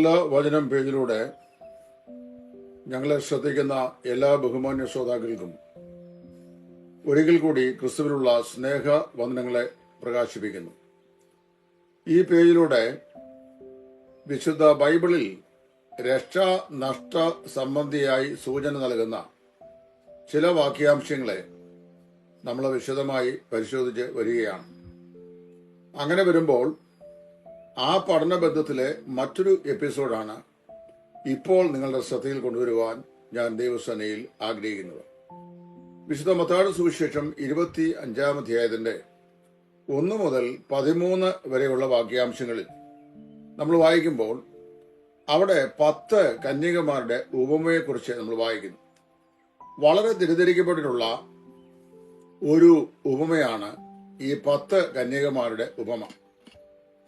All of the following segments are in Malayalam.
നല്ല വചനം പേജിലൂടെ ഞങ്ങളെ ശ്രദ്ധിക്കുന്ന എല്ലാ ബഹുമാന്യ ശ്രോതാക്കൾക്കും ഒരിക്കൽ കൂടി ക്രിസ്തുവിനുള്ള സ്നേഹ വന്ദനങ്ങളെ പ്രകാശിപ്പിക്കുന്നു. ഈ പേജിലൂടെ വിശുദ്ധ ബൈബിളിൽ രക്ഷ നഷ്ട സംബന്ധിയായി സൂചന നൽകുന്ന ചില വാക്യാംശങ്ങളെ നമ്മൾ വിശദമായി പരിശോധിച്ച് വരികയാണ്. അങ്ങനെ വരുമ്പോൾ ആ പഠന ബന്ധത്തിലെ മറ്റൊരു എപ്പിസോഡാണ് ഇപ്പോൾ നിങ്ങളുടെ ശ്രദ്ധയിൽ കൊണ്ടുവരുവാൻ ഞാൻ ദൈവസേനയിൽ ആഗ്രഹിക്കുന്നത്. വിശുദ്ധ മത്താട് സുവിശേഷം ഇരുപത്തി അഞ്ചാം അധ്യായത്തിന്റെ ഒന്ന് മുതൽ പതിമൂന്ന് വരെയുള്ള വാക്യാംശങ്ങളിൽ നമ്മൾ വായിക്കുമ്പോൾ അവിടെ പത്ത് കന്യകമാരുടെ ഉപമയെക്കുറിച്ച് നമ്മൾ വായിക്കുന്നു. വളരെ തിരിതിരിക്കപ്പെട്ടിട്ടുള്ള ഒരു ഉപമയാണ് ഈ പത്ത് കന്യകമാരുടെ ഉപമ.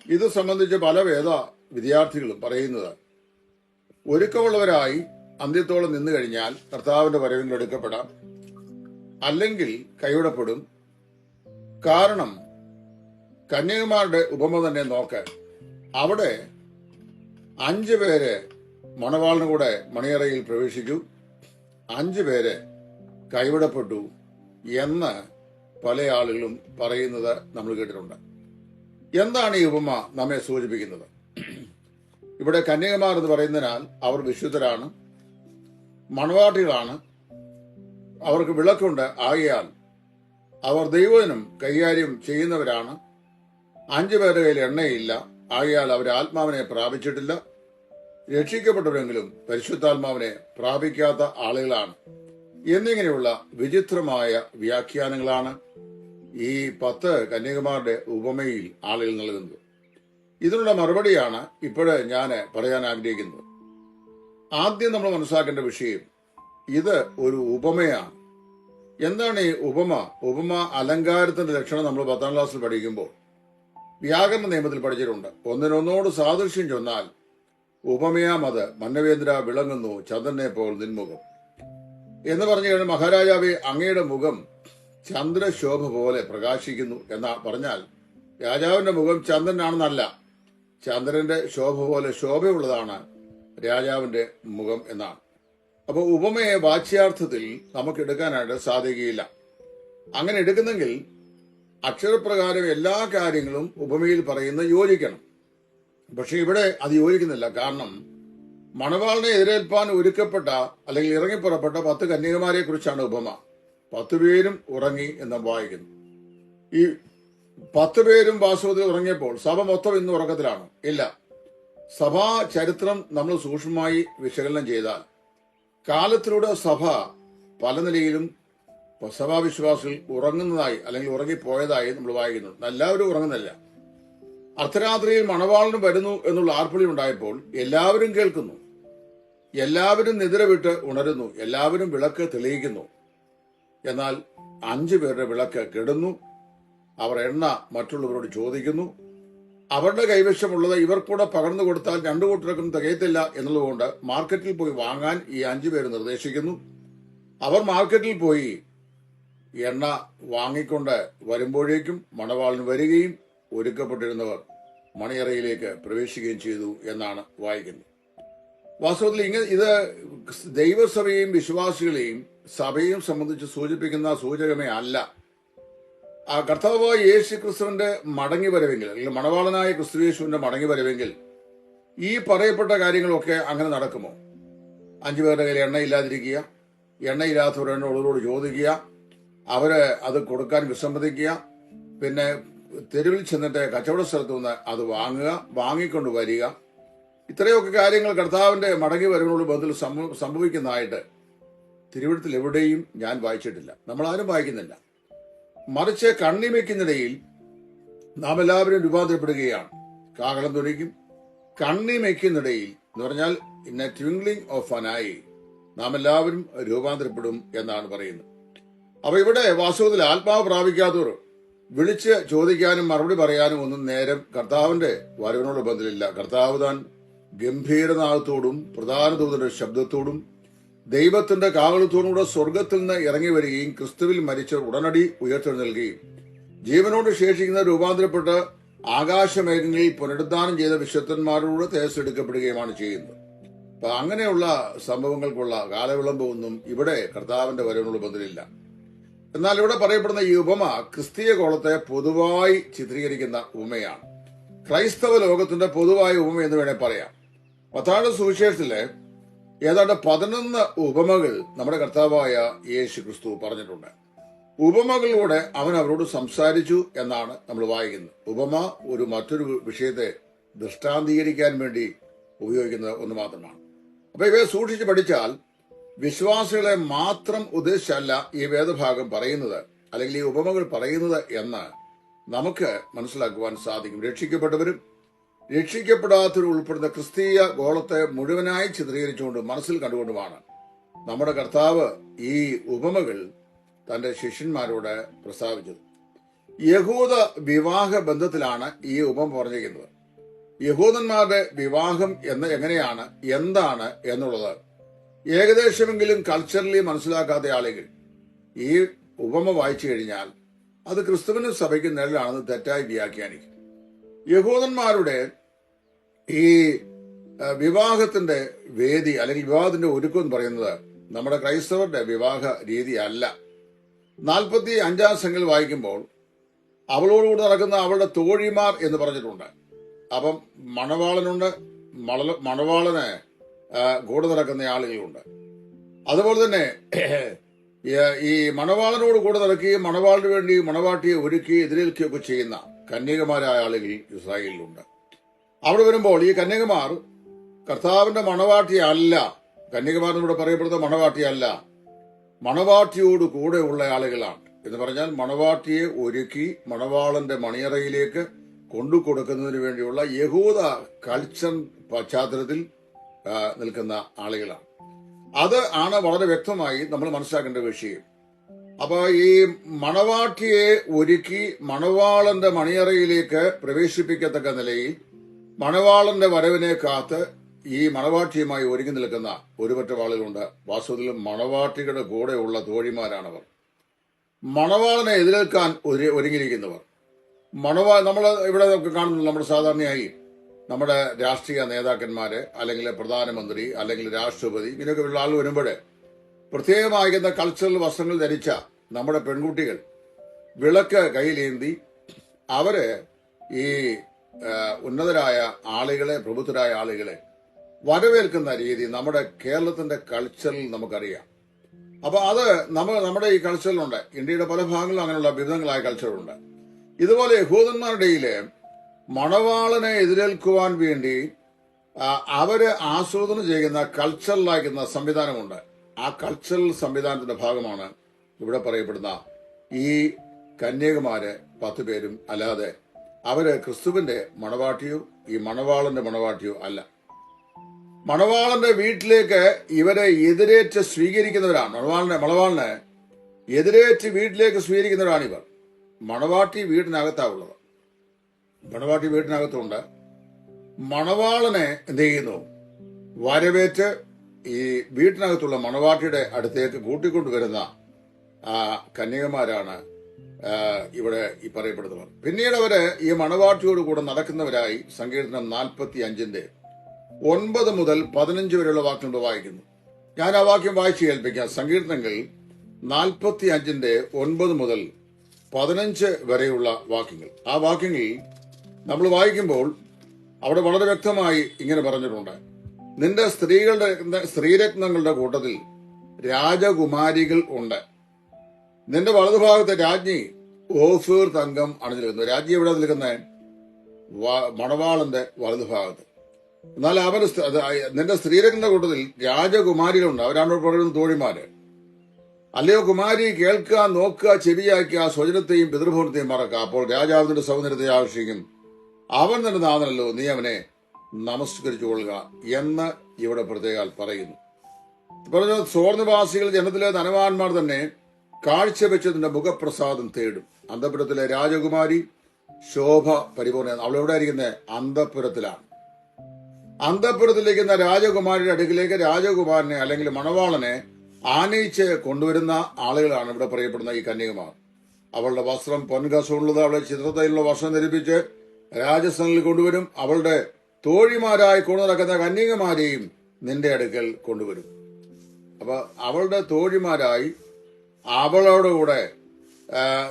ഇത് സംബന്ധിച്ച് പല വേദ വിദ്യാർത്ഥികളും പറയുന്നത്. ഒരുക്കമുള്ളവരായി അന്ത്യത്തോളം നിന്നു കഴിഞ്ഞാൽ കർത്താവിന്റെ വരവിൽ എടുക്കപ്പെടാം. അല്ലെങ്കിൽ കൈവിടപ്പെടും. കാരണം കന്യകുമാരുടെ ഉപമ തന്നെ നോക്ക്. അവിടെ അഞ്ചു പേര് മണവാളിന് കൂടെ മണിയറയിൽ പ്രവേശിച്ചു. അഞ്ചു പേര് കൈവിടപ്പെട്ടു എന്ന് പല ആളുകളും പറയുന്നത് നമ്മൾ കേട്ടിട്ടുണ്ട്. എന്താണ് ഈ ഉപമ നമ്മെ സൂചിപ്പിക്കുന്നത്? ഇവിടെ കന്യകമാർ എന്ന് പറയുന്നതിനാൽ അവർ വിശുദ്ധരാണ് മണവാട്ടികളാണ്. അവർക്ക് വിളക്കുണ്ട്. ആകയാൽ അവർ ദൈവനും കൈകാര്യം ചെയ്യുന്നവരാണ്. അഞ്ചു പേരുടെ കയ്യിൽ എണ്ണയില്ല. ആകയാൽ അവർ ആത്മാവിനെ പ്രാപിച്ചിട്ടില്ല. രക്ഷിക്കപ്പെട്ടവരെങ്കിലും പരിശുദ്ധാത്മാവിനെ പ്രാപിക്കാത്ത ആളുകളാണ്. എന്നിങ്ങനെയുള്ള വിചിത്രമായ വ്യാഖ്യാനങ്ങളാണ് ഈ പത്ത് കന്യകുമാരുടെ ഉപമയിൽ ആളുകൾ നൽകുന്നത്. ഇതിനുള്ള മറുപടിയാണ് ഇപ്പോഴ് ഞാൻ പറയാൻ ആഗ്രഹിക്കുന്നത്. ആദ്യം നമ്മൾ മനസ്സിലാക്കേണ്ട വിഷയം ഇത് ഒരു ഉപമയാണ്. എന്താണ് ഈ ഉപമ? ഉപമ അലങ്കാരത്തിന്റെ ലക്ഷണം നമ്മൾ പത്താം ക്ലാസ്സിൽ പഠിക്കുമ്പോൾ വ്യാകരണ നിയമത്തിൽ പഠിച്ചിട്ടുണ്ട്. ഒന്നിനൊന്നോട് സാദൃശ്യം ചൊന്നാൽ ഉപമയാം അത്. മന്നവേന്ദ്ര വിളങ്ങുന്നു ചന്ദ്രനെ പോൽ നിൻമുഖം എന്ന് പറഞ്ഞു കഴിഞ്ഞാൽ മഹാരാജാവെ അങ്ങയുടെ മുഖം ചന്ദ്രശോഭ പോലെ പ്രകാശിക്കുന്നു എന്നാ പറഞ്ഞാൽ രാജാവിന്റെ മുഖം ചന്ദ്രനാണെന്നല്ല. ചന്ദ്രന്റെ ശോഭ പോലെ ശോഭയുള്ളതാണ് രാജാവിന്റെ മുഖം എന്നാണ്. അപ്പോൾ ഉപമയെ വാച്യാർത്ഥത്തിൽ നമുക്ക് എടുക്കാനായിട്ട് സാധിക്കുകയില്ല. അങ്ങനെ എടുക്കുന്നെങ്കിൽ അക്ഷരപ്രകാരം എല്ലാ കാര്യങ്ങളും ഉപമയിൽ പറയുന്ന യോജിക്കണം. പക്ഷെ ഇവിടെ അത് യോജിക്കുന്നില്ല. കാരണം മണവാളിനെ എതിരേൽപ്പാൻ ഒരുക്കപ്പെട്ട അല്ലെങ്കിൽ ഇറങ്ങിപ്പുറപ്പെട്ട പത്ത് കന്യകമാരെ കുറിച്ചാണ് ഉപമ. പത്ത് പേരും ഉറങ്ങി എന്ന് വായിക്കുന്നു. ഈ പത്ത് പേരും വാസ്തവത്തിൽ ഉറങ്ങിയപ്പോൾ സഭ മൊത്തം ഇന്ന് ഉറക്കത്തിലാണ്. ഇല്ല. സഭാ ചരിത്രം നമ്മൾ സൂക്ഷ്മമായി വിശകലനം ചെയ്താൽ കാലത്തിലൂടെ സഭ പല നിലയിലും സഭാവിശ്വാസികൾ ഉറങ്ങുന്നതായി അല്ലെങ്കിൽ ഉറങ്ങിപ്പോയതായി നമ്മൾ വായിക്കുന്നു. എല്ലാവരും ഉറങ്ങുന്നില്ല അർദ്ധരാത്രിയിൽ മണവാളിന് വരുന്നു എന്നുള്ള ആർപ്പിളി ഉണ്ടായപ്പോൾ എല്ലാവരും കേൾക്കുന്നു. എല്ലാവരും നിദ്ര വിട്ട് ഉണരുന്നു. എല്ലാവരും വിളക്ക് തെളിയിക്കുന്നു. എന്നാൽ അഞ്ചു പേരുടെ വിളക്ക് കെടുന്നു. അവർ എണ്ണ മറ്റുള്ളവരോട് ചോദിക്കുന്നു. അവരുടെ കൈവശമുള്ളത് ഇവർക്കൂടെ പകർന്നു കൊടുത്താൽ രണ്ടു കൂട്ടർക്കും തികയത്തില്ല എന്നതുകൊണ്ട് മാർക്കറ്റിൽ പോയി വാങ്ങാൻ ഈ അഞ്ചു പേര് നിർദ്ദേശിക്കുന്നു. അവർ മാർക്കറ്റിൽ പോയി എണ്ണ വാങ്ങിക്കൊണ്ട് വരുമ്പോഴേക്കും മണവാളിന് വരികയും ഒരുക്കപ്പെട്ടിരുന്നവർ മണിയറയിലേക്ക് പ്രവേശിക്കുകയും ചെയ്തു എന്നാണ് വായിക്കുന്നത്. വാസ്തവത്തിൽ ഇങ്ങനെ ഇത് ദൈവസഭയെയും വിശ്വാസികളെയും സഭയും സംബന്ധിച്ച് സൂചിപ്പിക്കുന്ന സൂചകമേ അല്ല. ആ കർത്താവായ യേശു ക്രിസ്തുവിന്റെ മടങ്ങി വരവെങ്കിൽ അല്ലെങ്കിൽ മണവാളനായ ക്രിസ്തു യേശുവിന്റെ മടങ്ങി വരവെങ്കിൽ ഈ പറയപ്പെട്ട കാര്യങ്ങളൊക്കെ അങ്ങനെ നടക്കുമോ? അഞ്ചു പേരുടെ കയ്യിൽ എണ്ണയില്ലാതിരിക്കുക ഉള്ളവരോട് ചോദിക്കുക അവർ അത് കൊടുക്കാൻ വിസമ്മതിക്കുക പിന്നെ തെരുവിൽ ചെന്നിട്ട് കച്ചവട സ്ഥലത്തു നിന്ന് അത് വാങ്ങുക വാങ്ങിക്കൊണ്ട് വരിക. ഇത്രയൊക്കെ കാര്യങ്ങൾ കർത്താവിന്റെ മടങ്ങി വരവിനോട് ബന്ധത്തിൽ സംഭവ- സംഭവിക്കുന്നതായിട്ട് തിരുവഴുത്തിൽ എവിടെയും ഞാൻ വായിച്ചിട്ടില്ല. നമ്മൾ ആരും വായിക്കുന്നില്ല. മറിച്ച് കണ്ണിമയ്ക്കുന്നിടയിൽ നാം എല്ലാവരും രൂപാന്തരപ്പെടുകയാണ്. കാകളം തുണിക്കും കണ്ണിമയ്ക്കുന്നിടയിൽ എന്ന് പറഞ്ഞാൽ എ ട്വിംഗ്ലിംഗ് ഓഫ് അനായി നാം എല്ലാവരും രൂപാന്തരപ്പെടും എന്നാണ് പറയുന്നത്. അപ്പൊ ഇവിടെ വാസ്തവത്തിൽ ആത്മാവ് പ്രാപിക്കാത്തവർ വിളിച്ച് ചോദിക്കാനും മറുപടി പറയാനും ഒന്നും നേരം കർത്താവിന്റെ വരവിനോട് ബന്ധമില്ല. കർത്താവ് താൻ ഗംഭീരനാഥത്തോടും പ്രധാന ദൂതന്റെ ശബ്ദത്തോടും ദൈവത്തിന്റെ കാവളത്തോടുകൂടെ സ്വർഗത്തിൽ നിന്ന് ഇറങ്ങി വരികയും ക്രിസ്തുവിൽ മരിച്ചവർ ഉടനടി ഉയർത്തെഴുന്നേൽക്കുകയും. ജീവനോട് ശേഷിക്കുന്ന രൂപാന്തരപ്പെട്ട് ആകാശമേഘങ്ങളിൽ പുനരുദ്ധാനം ചെയ്ത വിശുദ്ധന്മാരോട് തേജസ്സെടുക്കപ്പെടുകയുമാണ് ചെയ്യുന്നത്. അപ്പൊ അങ്ങനെയുള്ള സംഭവങ്ങൾക്കുള്ള കാലവിളമ്പൊന്നും ഇവിടെ കർത്താവിന്റെ വരവിനുള്ള ബന്ധമില്ല. എന്നാൽ ഇവിടെ പറയപ്പെടുന്ന ഈ ഉപമ ക്രിസ്തീയ കോളത്തെ പൊതുവായി ചിത്രീകരിക്കുന്ന ഉപമയാണ്. ക്രൈസ്തവ ലോകത്തിന്റെ പൊതുവായ ഉപമ എന്ന് വേണേൽ പറയാം. പത്താഴ സുവിശേഷത്തിലെ ഏതാണ്ട് പതിനൊന്ന് ഉപമകൾ നമ്മുടെ കർത്താവായ യേശു ക്രിസ്തു പറഞ്ഞിട്ടുണ്ട്. ഉപമകളിലൂടെ അവൻ അവരോട് സംസാരിച്ചു എന്നാണ് നമ്മൾ വായിക്കുന്നത്. ഉപമ ഒരു മറ്റൊരു വിഷയത്തെ ദൃഷ്ടാന്തീകരിക്കാൻ വേണ്ടി ഉപയോഗിക്കുന്നത് ഒന്ന് മാത്രമാണ്. അപ്പൊ ഇവയെ സൂക്ഷിച്ച് പഠിച്ചാൽ വിശ്വാസികളെ മാത്രം ഉദ്ദേശിച്ചല്ല ഈ വേദഭാഗം പറയുന്നത് അല്ലെങ്കിൽ ഈ ഉപമകൾ പറയുന്നത് എന്ന് നമുക്ക് മനസ്സിലാക്കുവാൻ സാധിക്കും. രക്ഷിക്കപ്പെട്ടവരും രക്ഷിക്കപ്പെടാത്തവരും ഉൾപ്പെടുന്ന ക്രിസ്തീയ ഗോളത്തെ മുഴുവനായി ചിത്രീകരിച്ചുകൊണ്ട് മനസ്സിൽ കണ്ടുകൊണ്ടുമാണ്. നമ്മുടെ കർത്താവ് ഈ ഉപമകൾ തന്റെ ശിഷ്യന്മാരോട് പ്രസ്താവിച്ചത്. യഹൂദ വിവാഹ ബന്ധത്തിലാണ് ഈ ഉപമ പറഞ്ഞിരിക്കുന്നത്. യഹൂദന്മാരുടെ വിവാഹം എന്ന് എങ്ങനെയാണ് എന്താണ് എന്നുള്ളത് ഏകദേശമെങ്കിലും കൾച്ചറലി മനസ്സിലാക്കാത്ത ആളുകൾ ഈ ഉപമ വായിച്ചു കഴിഞ്ഞാൽ അത് ക്രിസ്തുവിനും സഭയ്ക്കും നിഴലാണെന്ന് തെറ്റായി വ്യാഖ്യാനിക്കും. യഹൂദന്മാരുടെ ഈ വിവാഹത്തിന്റെ വേദി അല്ലെങ്കിൽ വിവാഹത്തിന്റെ ഒരുക്കം എന്ന് പറയുന്നത് നമ്മുടെ ക്രൈസ്തവരുടെ വിവാഹ രീതി അല്ല. നാൽപ്പത്തി അഞ്ചാം സംഖ്യയിൽ വായിക്കുമ്പോൾ അവളോടുകൂടി നടക്കുന്ന അവളുടെ തോഴിമാർ എന്ന് പറഞ്ഞിട്ടുണ്ട്. അപ്പം മണവാളനുണ്ട് മണല മണവാളന് കൂടെ നടക്കുന്ന ആളുകളുണ്ട്. അതുപോലെ തന്നെ ഈ മണവാളനോട് കൂടെ നടക്കുകയും മണവാളിന് വേണ്ടി മണവാട്ടിയെ ഒരുക്കി എതിരേൽക്കുകയൊക്കെ ചെയ്യുന്ന കന്യകമാരായ ആളുകൾ ഇസ്രായേലിലുണ്ട്. അവിടെ വരുമ്പോൾ ഈ കന്യകമാർ കർത്താവിന്റെ മണവാട്ടിയല്ല. കന്യകമാർ ഇവിടെ പറയപ്പെടുന്ന മണവാട്ടിയല്ല. മണവാട്ടിയോട് കൂടെ ഉള്ള ആളുകളാണ്. എന്ന് പറഞ്ഞാൽ മണവാട്ടിയെ ഒരുക്കി മണവാളന്റെ മണിയറയിലേക്ക് കൊണ്ടു കൊടുക്കുന്നതിന് വേണ്ടിയുള്ള യഹൂദ കൾച്ചർ പശ്ചാത്തലത്തിൽ നിൽക്കുന്ന ആളുകളാണ്. അത് ആണ് വളരെ വ്യക്തമായി നമ്മൾ മനസ്സിലാക്കേണ്ട വിഷയം. അപ്പൊ ഈ മണവാട്ടിയെ ഒരുക്കി മണവാളന്റെ മണിയറയിലേക്ക് പ്രവേശിപ്പിക്കത്തക്ക നിലയിൽ മണവാളന്റെ വരവിനെ കാത്ത് ഈ മണവാട്ടിയുമായി ഒരുങ്ങി നിൽക്കുന്ന ഒരുപറ്റ ആളുകളുണ്ട്. വാസ്തവത്തിൽ മണവാട്ടികളുടെ കൂടെയുള്ള തോഴിമാരാണവർ. മണവാളനെ എതിരേൽക്കാൻ ഒരു- ഒരുങ്ങിയിരിക്കുന്നവർ. മണവാ നമ്മൾ ഇവിടെ നമുക്ക് കാണുന്നു നമ്മുടെ സാധാരണയായി നമ്മുടെ രാഷ്ട്രീയ നേതാക്കന്മാര് അല്ലെങ്കിൽ പ്രധാനമന്ത്രി അല്ലെങ്കിൽ രാഷ്ട്രപതി ഇങ്ങനെയൊക്കെ ഉള്ള ആൾ വരുമ്പോൾ പ്രത്യേകമായിരുന്ന കൾച്ചറൽ വസ്ത്രങ്ങൾ ധരിച്ച നമ്മുടെ പെൺകുട്ടികൾ വിളക്ക് കയ്യിലേന്തി അവർ ഈ ഉന്നതരായ ആളുകളെ പ്രബുദ്ധരായ ആളുകളെ വരവേൽക്കുന്ന രീതി നമ്മുടെ കേരളത്തിന്റെ കൾച്ചറിൽ നമുക്കറിയാം. അപ്പൊ അത് നമ്മൾ നമ്മുടെ ഈ കൾച്ചറിലുണ്ട് ഇന്ത്യയുടെ പല ഭാഗങ്ങളിലും അങ്ങനെയുള്ള വിവിധങ്ങളായ കൾച്ചറുണ്ട് ഇതുപോലെ യഹൂദന്മാരുടെ മണവാളനെ എതിരേൽക്കുവാൻ വേണ്ടി അവർ ആസൂത്രണം ചെയ്യുന്ന കൾച്ചറിലാക്കുന്ന സംവിധാനമുണ്ട്. ആ കൾച്ചറൽ സംവിധാനത്തിന്റെ ഭാഗമാണ് ഇവിടെ പറയപ്പെടുന്ന ഈ കന്യകുമാര് പത്ത് പേരും അല്ലാതെ അവർ ക്രിസ്തുവിന്റെ മണവാട്ടിയോ ഈ മണവാളന്റെ മണവാട്ടിയോ അല്ല. മണവാളന്റെ വീട്ടിലേക്ക് ഇവരെ എതിരേറ്റ് സ്വീകരിക്കുന്നവരാണ്. മണവാളിനെ മണവാളിനെ എതിരേറ്റ് വീട്ടിലേക്ക് സ്വീകരിക്കുന്നവരാണ് ഇവർ. മണവാട്ടി വീടിനകത്താവുള്ളത് മണവാട്ടി വീട്ടിനകത്തുണ്ട്. മണവാളനെ എന്ത് ചെയ്യുന്നു? വരവേറ്റ് ഈ വീട്ടിനകത്തുള്ള മണവാട്ടിയുടെ അടുത്തേക്ക് കൂട്ടിക്കൊണ്ടുവരുന്ന ആ കന്യകമാരാണ് ഇവിടെ ഈ പറയപ്പെടുന്നവർ. പിന്നീട് അവർ ഈ മണവാട്ടിയോട് കൂടെ നടക്കുന്നവരായി സങ്കീർത്തനം നാൽപ്പത്തി അഞ്ചിന്റെ ഒൻപത് മുതൽ പതിനഞ്ച് വരെയുള്ള വാക്യങ്ങൾ വായിക്കുന്നു. ഞാൻ ആ വാക്യം വായിച്ചു കേൾപ്പിക്കാം. സങ്കീർത്തനങ്ങൾ നാൽപ്പത്തി അഞ്ചിന്റെ ഒൻപത് മുതൽ പതിനഞ്ച് വരെയുള്ള വാക്യങ്ങൾ. ആ വാക്യങ്ങൾ നമ്മൾ വായിക്കുമ്പോൾ അവിടെ വളരെ വ്യക്തമായി ഇങ്ങനെ പറഞ്ഞിട്ടുണ്ട്. നിന്റെ സ്ത്രീകളുടെ സ്ത്രീരത്നങ്ങളുടെ കൂട്ടത്തിൽ രാജകുമാരികൾ ഉണ്ട്. നിന്റെ വലതുഭാഗത്തെ രാജ്ഞി ഓഫീർ തങ്കം അണിഞ്ഞിരിക്കുന്നു രാജ്ഞി എവിടെ നിൽക്കുന്നത്? മണവാളന്റെ വലതുഭാഗത്ത്. എന്നാൽ അത് നിന്റെ സ്ത്രീരംഗന്റെ കൂട്ടത്തിൽ രാജകുമാരികളുണ്ട്. അവരാണ് പറയുന്നത് തോഴിമാര്. അല്ലയോ കുമാരി കേൾക്കുക നോക്കുക ചെവിയാക്കുക സ്വജനത്തെയും പിതൃഭവനത്തെയും മറക്കുക. അപ്പോൾ രാജാവിന്റെ സൗന്ദര്യത്തെ ആകർഷിക്കും. അവൻ തന്നെ നാഥനല്ലോ. നീ അവനെ നമസ്കരിച്ചു കൊള്ളുക എന്ന് ഇവിടെ പ്രത്യേകാൽ പറയുന്നു. പറഞ്ഞ സോർനിവാസികൾ ജനത്തിലെ ധനവാന്മാർ തന്നെ കാഴ്ചവെച്ചതിന്റെ മുഖപ്രസാദം തേടും. അന്തപുരത്തിലെ രാജകുമാരി ശോഭ പരിപൂർണ അവൾ എവിടെ ഇരിക്കുന്നത് അന്തപുരത്തിലാണ്. അന്തപുരത്തിലിരിക്കുന്ന രാജകുമാരിയുടെ അടുക്കിലേക്ക് രാജകുമാരനെ അല്ലെങ്കിൽ മണവാളനെ ആനയിച്ച് കൊണ്ടുവരുന്ന ആളുകളാണ് ഇവിടെ പറയപ്പെടുന്ന ഈ കന്യകുമാർ. അവളുടെ വസ്ത്രം പൊൻകസമുള്ളത് അവളെ ചിത്രത്തിലുള്ള വസ്ത്രം ധരിപ്പിച്ച് രാജസ്ഥാനിൽ കൊണ്ടുവരും. അവളുടെ തോഴിമാരായി കൊണ്ടു നടക്കുന്ന കന്യകമാരെയും നിന്റെ അടുക്കൽ കൊണ്ടുവരും. അപ്പൊ അവളുടെ തോഴിമാരായി അവളോടുകൂടെ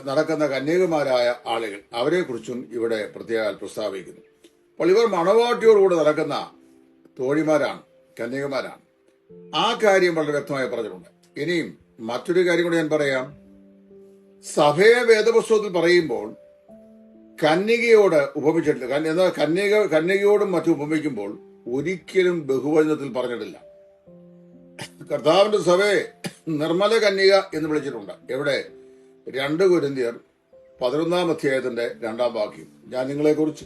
നടക്കുന്ന കന്യകമാരായ ആളുകൾ അവരെ കുറിച്ചും ഇവിടെ പ്രത്യേകം പ്രസ്താവിക്കുന്നു. അപ്പോൾ ഇവർ മണവാട്ടിയോടുകൂടെ നടക്കുന്ന തോഴിമാരാണ് കന്യകമാരാണ്. ആ കാര്യം വളരെ വ്യക്തമായി പറഞ്ഞിട്ടുണ്ട്. ഇനിയും മറ്റൊരു കാര്യം കൂടി ഞാൻ പറയാം. സഭയെ വേദപുസ്തകത്തിൽ പറയുമ്പോൾ കന്യകയോട് ഉപമിച്ചിട്ടില്ല. എന്നാൽ കന്യക കന്യകയോടും മറ്റും ഉപമിക്കുമ്പോൾ ഒരിക്കലും ബഹുവചനത്തിൽ പറഞ്ഞിട്ടില്ല. കർത്താവിന്റെ സഭയെ നിർമ്മല കന്യക എന്ന് വിളിച്ചിട്ടുണ്ട്. എവിടെ? രണ്ട് കുരിന്തിയർ പതിനൊന്നാം അധ്യായത്തിന്റെ രണ്ടാം വാക്യം. ഞാൻ നിങ്ങളെക്കുറിച്ച്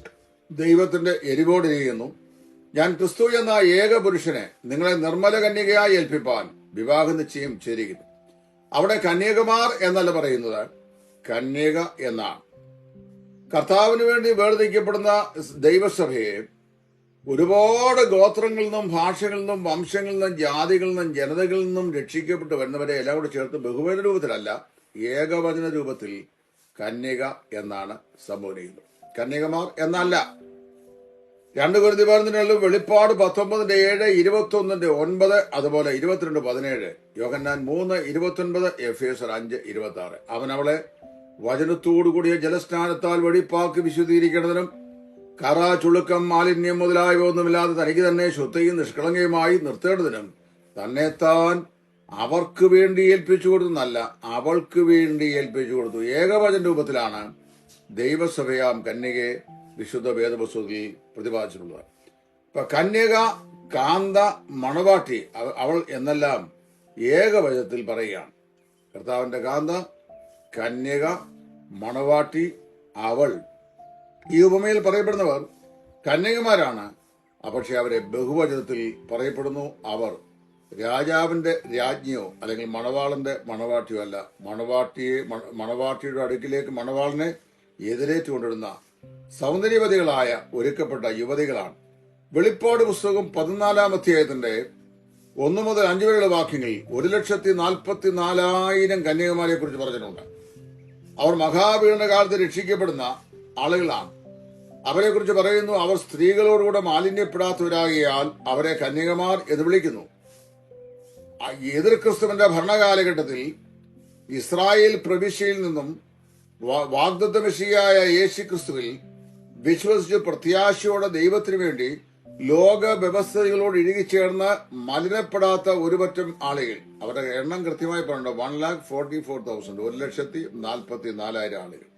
ദൈവത്തിന്റെ ചെയ്യുന്നു. ഞാൻ ക്രിസ്തു എന്ന ഏക പുരുഷനെ നിങ്ങളെ നിർമ്മല കന്യകയായി ഏൽപ്പിപ്പാൻ വിവാഹ നിശ്ചയം ചേരിക്കുന്നു അവിടെ കന്യകമാർ എന്നല്ല പറയുന്നത് കന്യക എന്നാണ്. കർത്താവിന് വേണ്ടി വേർതിരിക്കപ്പെടുന്ന ദൈവസഭയെ ഒരുപാട് ഗോത്രങ്ങളിൽ നിന്നും ഭാഷകളിൽ നിന്നും വംശങ്ങളിൽ നിന്നും ജാതികളിൽ നിന്നും ജനതകളിൽ നിന്നും രക്ഷിക്കപ്പെട്ട് വരുന്നവരെ എല്ലാം കൂടെ ചേർത്ത് ബഹുവചന രൂപത്തിലല്ല ഏകവചന രൂപത്തിൽ കന്യക എന്നാണ് സംബോധിക്കുന്നത് കന്യകമാർ എന്നല്ല. രണ്ട് കുരുതി പറഞ്ഞിട്ടുള്ള വെളിപ്പാട് പത്തൊമ്പതിന്റെ ഏഴ് ഇരുപത്തി ഒന്നിന്റെ ഒൻപത് അതുപോലെ ഇരുപത്തിരണ്ട് പതിനേഴ് യോഹന്നാൻ മൂന്ന് ഇരുപത്തി ഒൻപത് എഫ് എസ് അഞ്ച് ഇരുപത്തി ആറ് അവൻ അവളെ വചനത്തോടുകൂടിയ ജലസ്നാനത്താൽ വെളിപ്പാക്കി വിശുദ്ധീകരിക്കേണ്ടതിനും കറ ചുളുക്കം മാലിന്യം മുതലായവ ഒന്നുമില്ലാതെ തനിക്ക് തന്നെ ശുദ്ധയും നിഷ്കളങ്കയുമായി നിർത്തേണ്ടതിനും തന്നെത്താൻ അവർക്ക് വേണ്ടി ഏൽപ്പിച്ചു കൊടുത്തുന്നല്ല അവൾക്ക് വേണ്ടി ഏൽപ്പിച്ചു കൊടുത്തു. ഏകവചന രൂപത്തിലാണ് ദൈവസഭയാം കന്യകയെ വിശുദ്ധ വേദപുസ്തകത്തിൽ പ്രതിപാദിച്ചിട്ടുള്ളത്. ഇപ്പൊ കന്യക കാന്ത മണവാട്ടി അവൾ എന്നെല്ലാം ഏകവചനത്തിൽ പറയുകയാണ്. കർത്താവിന്റെ കാന്ത കന്യക മണവാട്ടി അവൾ ഈ ഉപമയിൽ പറയപ്പെടുന്നവർ കന്യകുമാരാണ്. പക്ഷെ അവരെ ബഹുവചനത്തിൽ പറയപ്പെടുന്നു അവർ. രാജാവിന്റെ രാജ്ഞിയോ അല്ലെങ്കിൽ മണവാളന്റെ മണവാട്ടിയോ അല്ല. മണവാട്ടിയെ മണ- മണവാട്ടിയുടെ അടുക്കിലേക്ക് മണവാളിനെ എതിരേറ്റുകൊണ്ടിരുന്ന സൗന്ദര്യവതികളായ ഒരുക്കപ്പെട്ട യുവതികളാണ്. വെളിപ്പാട് പുസ്തകം പതിനാലാം അധ്യായത്തിന്റെ ഒന്നു മുതൽ അഞ്ചു വരെയുള്ള വാക്യങ്ങളിൽ ഒരു ലക്ഷത്തി നാൽപ്പത്തി നാലായിരം കന്യകുമാരെ കുറിച്ച് പറഞ്ഞിട്ടുണ്ട്. അവർ മഹാപീഡന കാലത്ത് രക്ഷിക്കപ്പെടുന്ന ആളുകളാണ്. അവരെ കുറിച്ച് പറയുന്നു അവർ സ്ത്രീകളോടുകൂടെ മാലിന്യപ്പെടാത്തവരാകിയാൽ അവരെ കന്യകമാർ എന്ന് വിളിക്കുന്നു. എതിർ ക്രിസ്തുവിന്റെ ഭരണകാലഘട്ടത്തിൽ ഇസ്രായേൽ പ്രവിശ്യയിൽ നിന്നും വാഗ്ദത്തമിഷിയായ വാഗ്ദത്ത മെഷിയായ യേശു ക്രിസ്തുവിൽ വിശ്വസിച്ച് പ്രത്യാശയോടെ ദൈവത്തിനു വേണ്ടി ലോക വ്യവസ്ഥകളോട് ഇഴുകിച്ചേർന്ന് മലിനപ്പെടാത്ത ഒരുപറ്റം ആളുകൾ. അവരുടെ എണ്ണം കൃത്യമായി പറഞ്ഞു one lakh forty four thousand ഒരു ലക്ഷത്തി നാൽപ്പത്തി നാലായിരം ആളുകൾ.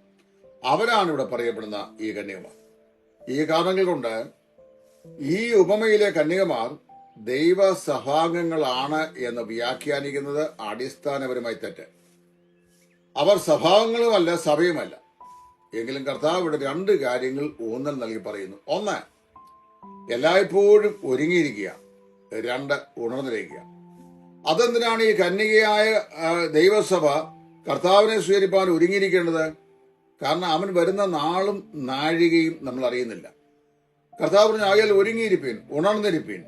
അവരാണ് ഇവിടെ പറയപ്പെടുന്ന ഈ കന്യകമാർ. ഈ കാരണങ്ങൾ കൊണ്ട് ഈ ഉപമയിലെ കന്യകമാർ ദൈവ സഭാംഗങ്ങളാണ് എന്ന് വ്യാഖ്യാനിക്കുന്നത് അടിസ്ഥാനപരമായി തെറ്റ്. അവർ സഭാംഗങ്ങളുമല്ല സഭയുമല്ല. എങ്കിലും കർത്താവ് ഇവിടെ രണ്ട് കാര്യങ്ങൾ ഊന്നൽ നൽകി പറയുന്നു. ഒന്ന് എല്ലായ്പ്പോഴും ഒരുങ്ങിയിരിക്കുക. രണ്ട് ഉണർന്നിരിക്കുക. അതെന്തിനാണ് ഈ കന്യകയായ ദൈവസഭ കർത്താവിനെ സ്വീകരിപ്പാൻ ഒരുങ്ങിയിരിക്കേണ്ടത്? കാരണം അവൻ വരുന്ന നാളും നാഴികയും നമ്മൾ അറിയുന്നില്ല. കർത്താവ് പറഞ്ഞ ആയാൽ ഒരുങ്ങിയിരിപ്പീൻ ഉണർന്നിരിപ്പീൻ.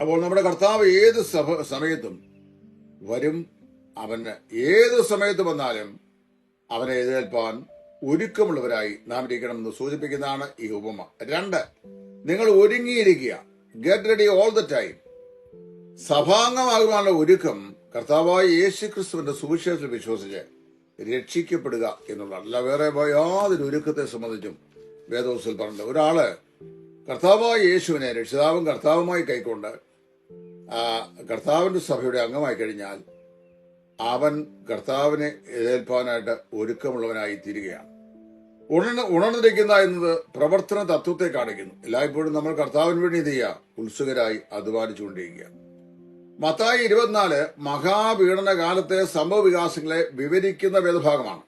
അപ്പോൾ നമ്മുടെ കർത്താവ് ഏത് സമയത്തും വരും അവന് ഏത് സമയത്ത് വന്നാലും അവനെ എതിരേൽപ്പാൻ ഒരുക്കമുള്ളവരായി നാം ഇരിക്കണമെന്ന് സൂചിപ്പിക്കുന്നതാണ് ഈ ഉപമ. രണ്ട് നിങ്ങൾ ഒരുങ്ങിയിരിക്കുക. Get ready all the time സഭാംഗമാകുവാനുള്ള ഒരുക്കം കർത്താവായ യേശു ക്രിസ്തുവിന്റെ സുവിശേഷത്തിൽ വിശ്വസിച്ച് രക്ഷിക്കപ്പെടുക എന്നുള്ളതാണ് അല്ല വേറെ യാതൊരു ഒരുക്കത്തെ സംബന്ധിച്ചും വേദോസിൽ പറഞ്ഞത് ഒരാൾ കർത്താവായ യേശുവിനെ രക്ഷിതാവും കർത്താവുമായി കൈക്കൊണ്ട് കർത്താവിന്റെ സഭയുടെ അംഗമായി കഴിഞ്ഞാൽ അവൻ കർത്താവിനെ എതിർപ്പാനായിട്ട് ഒരുക്കമുള്ളവനായി തീരുകയാണ് ഉണർന്ന് ഉണർന്നിരിക്കുന്ന എന്നത് പ്രവർത്തന തത്വത്തെ കാണിക്കുന്നു. എല്ലായ്പ്പോഴും നമ്മൾ കർത്താവിന് വേണ്ടി എന്ത് ചെയ്യുക? ഉത്സുകരായി അധ്വാനിച്ചുകൊണ്ടിരിക്കുക. മത്തായി ഇരുപത്തിനാല് മഹാപീഡന കാലത്തെ സംഭവ വികാസങ്ങളെ വിവരിക്കുന്ന വേദഭാഗമാണ്.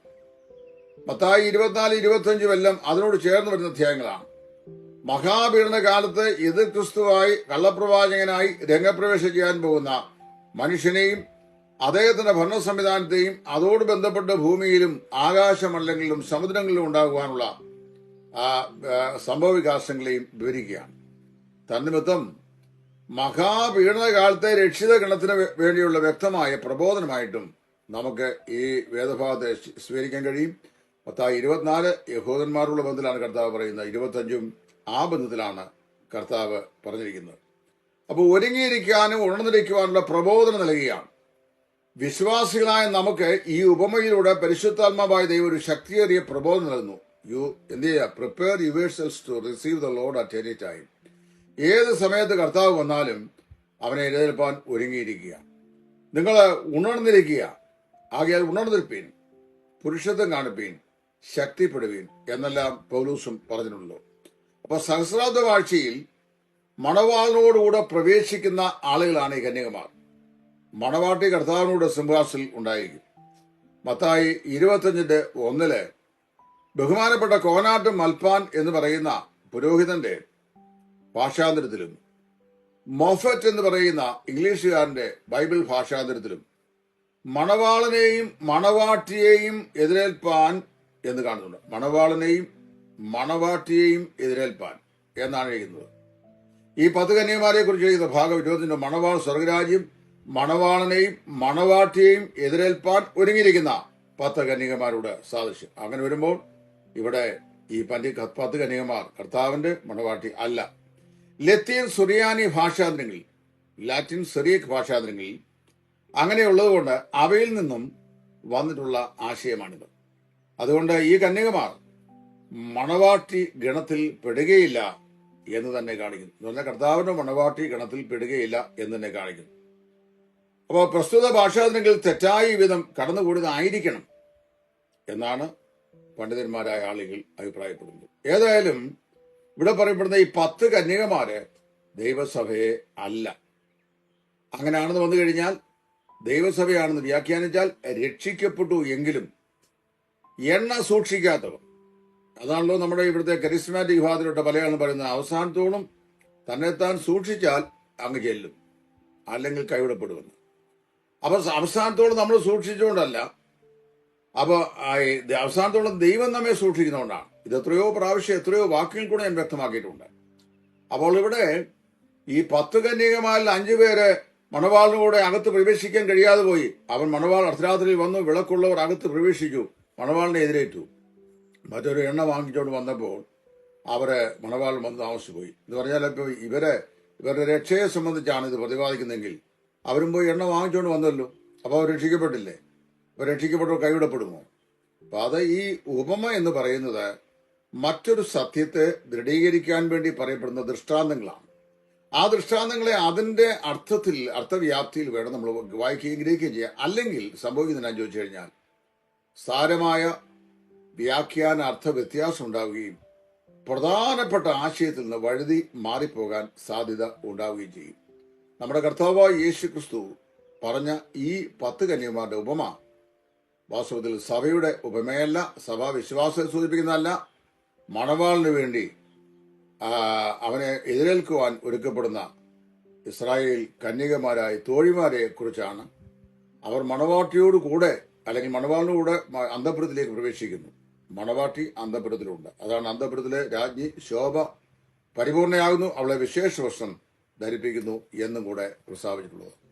മത്തായി ഇരുപത്തിനാല് ഇരുപത്തിയഞ്ച് വെല്ലം അതിനോട് ചേർന്ന് വരുന്ന അധ്യായങ്ങളാണ്. മഹാപീഡന കാലത്ത് എതിർ ക്രിസ്തുവായി കള്ളപ്രവാചകനായി രംഗപ്രവേശം ചെയ്യാൻ പോകുന്ന മനുഷ്യനെയും അദ്ദേഹത്തിന്റെ ഭരണ സംവിധാനത്തെയും അതോട് ബന്ധപ്പെട്ട് ഭൂമിയിലും ആകാശമണ്ഡലങ്ങളിലും സമുദ്രങ്ങളിലും ഉണ്ടാകുവാനുള്ള സംഭവ വികാസങ്ങളെയും വിവരിക്കുകയാണ്. തന്നിമിത്തം മഹാപീഡന കാലത്തെ രക്ഷിത ഗണത്തിന് വേണ്ടിയുള്ള വ്യക്തമായ പ്രബോധനമായിട്ടും നമുക്ക് ഈ വേദഭാഗത്തെ സ്വീകരിക്കാൻ കഴിയും. പത്താ ഇരുപത്തിനാല് യഹൂദന്മാരുള്ള ബന്ധത്തിലാണ് കർത്താവ് പറയുന്നത്. ഇരുപത്തഞ്ചും ആ ബന്ധത്തിലാണ് കർത്താവ് പറഞ്ഞിരിക്കുന്നത്. അപ്പോൾ ഒരുങ്ങിയിരിക്കാനും ഉണർന്നിരിക്കുവാനുള്ള പ്രബോധനം നൽകുകയാണ്. വിശ്വാസികളായ നമുക്ക് ഈ ഉപമയിലൂടെ പരിശുദ്ധാത്മാവായ ദൈവം ഒരു ശക്തിയേറിയ പ്രബോധനം നൽകുന്നു. യു എന്ത് ചെയ്യുക? Prepare yourselves to receive the lord at any time ഏത് സമയത്ത് കർത്താവ് വന്നാലും അവനെ എഴുന്നേൽപ്പാൻ ഒരുങ്ങിയിരിക്കുക. നിങ്ങൾ ഉണർന്നിരിക്കുക. ആകയാൽ ഉണർന്നിരിപ്പീൻ പുരുഷത്വം കാണിപ്പീൻ ശക്തിപ്പെടുവീൻ എന്നെല്ലാം പൗലൂസും പറഞ്ഞിട്ടുള്ളൂ അപ്പൊ സഹസ്രാബ്ദ കാഴ്ചയിൽ മണവാളിനോടുകൂടെ പ്രവേശിക്കുന്ന ആളുകളാണ് ഈ കന്യകമാർ. മണവാട്ടി കർത്താവിനോട് സിംഹാസിൽ ഉണ്ടായിരിക്കും. മത്തായി ഇരുപത്തഞ്ചിന്റെ ഒന്നിൽ ബഹുമാനപ്പെട്ട കോനാട്ട് മൽപ്പാൻ എന്ന് പറയുന്ന പുരോഹിതന്റെ ഭാഷാന്തരത്തിലും. മൊഫറ്റ് എന്ന് പറയുന്ന ഇംഗ്ലീഷുകാരന്റെ ബൈബിൾ ഭാഷാന്തരത്തിലും മണവാളനെയും മണവാട്ടിയെയും എതിരേൽപ്പാൻ എന്ന് കാണുന്നുണ്ട്. മണവാളനെയും മണവാട്ടിയെയും എതിരേൽപ്പാൻ എന്നാണ് എഴുതുന്നത്. ഈ പത്ത് കന്യമാരെ കുറിച്ച് എഴുതുന്ന ഭാഗം ഇരുപത്തിന്റെ മണവാൾ സ്വർഗരാജ്യം മണവാളനെയും മണവാട്ടിയെയും എതിരേൽപ്പാൻ ഒരുങ്ങിയിരിക്കുന്ന പത്ത് കന്യകമാരുടെ സാദൃശ്യം. അങ്ങനെ വരുമ്പോൾ ഇവിടെ ഈ പന്തി പത്ത് കന്യകമാർ കർത്താവിന്റെ മണവാട്ടി അല്ല. ലത്തീൻ സുറിയാനി ഭാഷാന്തരങ്ങളിൽ ലാറ്റിൻ സിറിയക് ഭാഷാന്തരങ്ങളിൽ അങ്ങനെയുള്ളതുകൊണ്ട് അവയിൽ നിന്നും വന്നിട്ടുള്ള ആശയമാണിത്. അതുകൊണ്ട് ഈ കന്യകമാർ മണവാട്ടി ഗണത്തിൽ പെടുകയില്ല എന്ന് തന്നെ കാണിക്കുന്നു. എന്ന് പറഞ്ഞാൽ കർത്താവിന്റെ മണവാട്ടി ഗണത്തിൽ പെടുകയില്ല എന്ന് തന്നെ കാണിക്കുന്നു. അപ്പോൾ പ്രസ്തുത ഭാഷാന്തരങ്ങൾ തെറ്റായ വിധം കടന്നുകൂടുന്നതായിരിക്കണം എന്നാണ് പണ്ഡിതന്മാരായ ആളുകൾ അഭിപ്രായപ്പെടുന്നത്. ഏതായാലും ഇവിടെ പറയപ്പെടുന്ന ഈ പത്ത് കന്യകമാര് ദൈവസഭയെ അല്ല. അങ്ങനെയാണെന്ന് വന്നു കഴിഞ്ഞാൽ ദൈവസഭയാണെന്ന് വ്യാഖ്യാനിച്ചാൽ രക്ഷിക്കപ്പെട്ടു എങ്കിലും എണ്ണ സൂക്ഷിക്കാത്തവർ. അതാണല്ലോ നമ്മുടെ ഇവിടുത്തെ കരിസ്മാറ്റിക് വിഭാഗത്തിലോട്ട് പലയാളും പറയുന്നത് അവസാനത്തോളം തന്നെത്താൻ സൂക്ഷിച്ചാൽ അങ്ങ് ചെല്ലും അല്ലെങ്കിൽ കൈവിടപ്പെടുമെന്ന്. അപ്പൊ അവസാനത്തോളം നമ്മൾ സൂക്ഷിച്ചുകൊണ്ടല്ല അപ്പൊ അവസാനത്തോളം ദൈവം നമ്മെ സൂക്ഷിക്കുന്നതുകൊണ്ടാണ്. ഇത് എത്രയോ പ്രാവശ്യം എത്രയോ വാക്കുകൾ കൂടെ ഞാൻ വ്യക്തമാക്കിയിട്ടുണ്ട്. അപ്പോൾ ഇവിടെ ഈ പത്ത് കന്യകമാരിൽ അഞ്ചു പേര് മണവാളിനൂടെ അകത്ത് പ്രവേശിക്കാൻ കഴിയാതെ പോയി. അവൻ മണവാൾ അർദ്ധരാത്രിയിൽ വന്നു വിളക്കുള്ളവർ അകത്ത് പ്രവേശിച്ചു മണവാളിനെ എതിരേറ്റു. മറ്റൊരു എണ്ണ വാങ്ങിച്ചുകൊണ്ട് വന്നപ്പോൾ അവരെ മണവാൾ വന്ന് താമസിച്ചു പോയി. എന്ന് പറഞ്ഞാൽ ഇപ്പോൾ ഇവരെ ഇവരുടെ രക്ഷയെ സംബന്ധിച്ചാണ് ഇത് പ്രതിപാദിക്കുന്നതെങ്കിൽ അവരും പോയി എണ്ണ വാങ്ങിച്ചുകൊണ്ട് വന്നല്ലോ. അപ്പോൾ അവർ രക്ഷിക്കപ്പെട്ടില്ലേ? രക്ഷിക്കപ്പെട്ടവർ കൈവിടപ്പെടുമോ? അപ്പൊ അത് ഈ ഉപമ എന്ന് പറയുന്നത് മറ്റൊരു സത്യത്തെ ദൃഢീകരിക്കാൻ വേണ്ടി പറയപ്പെടുന്ന ദൃഷ്ടാന്തങ്ങളാണ്. ആ ദൃഷ്ടാന്തങ്ങളെ അതിന്റെ അർത്ഥത്തിൽ അർത്ഥവ്യാപ്തിയിൽ വേണം നമ്മൾ വായിക്കുകയും ഗ്രഹിക്കുകയും ചെയ്യുക അല്ലെങ്കിൽ സംഭവിക്കുന്നതിനാ ചോദിച്ചു കഴിഞ്ഞാൽ സാരമായ വ്യാഖ്യാന അർത്ഥ വ്യത്യാസം ഉണ്ടാവുകയും പ്രധാനപ്പെട്ട ആശയത്തിൽ നിന്ന് വഴുതി മാറിപ്പോകാൻ സാധ്യത ഉണ്ടാവുകയും ചെയ്യും. നമ്മുടെ കർത്താവായ യേശു ക്രിസ്തു പറഞ്ഞ ഈ പത്ത് കന്യമാരുടെ ഉപമ വാസ്തവത്തിൽ സഭയുടെ ഉപമയല്ല സഭ വിശ്വാസത്തെ സൂചിപ്പിക്കുന്നതല്ല. മണവാളിന് വേണ്ടി അവനെ എതിരേൽക്കുവാൻ ഒരുക്കപ്പെടുന്ന ഇസ്രായേൽ കന്യകമാരായ തോഴിമാരെ കുറിച്ചാണ് അവർ മണവാട്ടിയോട് കൂടെ അല്ലെങ്കിൽ മണവാളിനോട് മ- പ്രവേശിക്കുന്നു. മണവാട്ടി അന്തപുരത്തിലുണ്ട്. അതാണ് അന്തപുരത്തിലെ രാജ്ഞി ശോഭ പരിപൂർണയാകുന്നു അവളെ വിശേഷ വർഷം ധരിപ്പിക്കുന്നു എന്നും കൂടെ പ്രസ്താവിച്ചിട്ടുള്ളത്.